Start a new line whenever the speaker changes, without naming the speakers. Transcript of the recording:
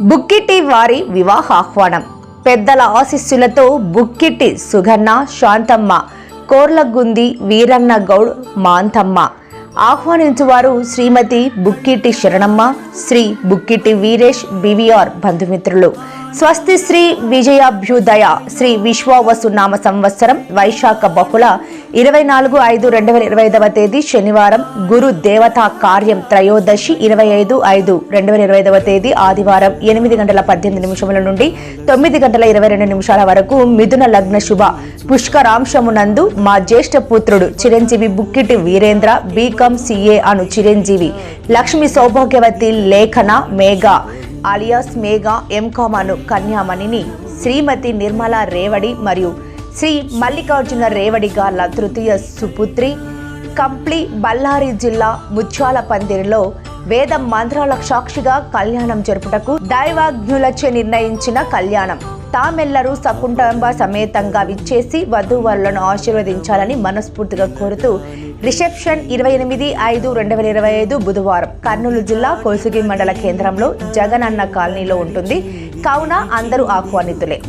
బుక్కిటి వారి వివాహ ఆహ్వానం. పెద్దల ఆశీస్సులతో బుక్కిటి సుగన్న శాంతమ్మ కోర్లగుంది వీరన్న గౌడ్ మాంతమ్మ. ఆహ్వానించువారు శ్రీమతి బుక్కిటి శరణమ్మ శ్రీ బుక్కిటి వీరేష్ బివిఆర్ బంధుమిత్రులు. స్వస్తి శ్రీ విజయాభ్యుదయ శ్రీ విశ్వావసు నామ సంవత్సరం వైశాఖ బహుళ ఇరవై నాలుగు ఐదు రెండు వేల ఇరవై ఐదవ తేదీ శనివారం గురు దేవతా కార్యం త్రయోదశి ఇరవై ఐదు ఐదు రెండు వేల ఇరవై ఐదవ తేదీ ఆదివారం ఎనిమిది గంటల పద్దెనిమిది నిమిషముల నుండి తొమ్మిది గంటల ఇరవై రెండు నిమిషాల వరకు మిథున లగ్న శుభ పుష్కరాంశమునందు మా జ్యేష్ఠ పుత్రుడు చిరంజీవి బుక్కిటి వీరేంద్ర బీకాం సిఏ అను చిరంజీవి లక్ష్మి సౌభాగ్యవతి లేఖన మేఘ అలియాస్ మేఘా ఎంకామ్ అను కన్యామణిని శ్రీమతి నిర్మల రేవడి మరియు శ్రీ మల్లికార్జున రేవడి గార్ల తృతీయ సుపుత్రి కంప్లి బళ్ళారి జిల్లా ముత్యాల పందిరిలో వేద మంత్రాల సాక్షిగా కళ్యాణం జరుపుటకు దైవాజ్ఞులచే నిర్ణయించిన కళ్యాణం. తామెల్లరూ సకుంటుంబ సమేతంగా విచ్చేసి వధువరులను ఆశీర్వదించాలని మనస్ఫూర్తిగా కోరుతూ రిసెప్షన్ ఇరవై ఎనిమిది ఐదు రెండు వేల ఇరవై ఐదు బుధవారం కర్నూలు జిల్లా కోసుగి మండల కేంద్రంలో జగనన్న కాలనీలో ఉంటుంది. కావున అందరూ ఆహ్వానితులే.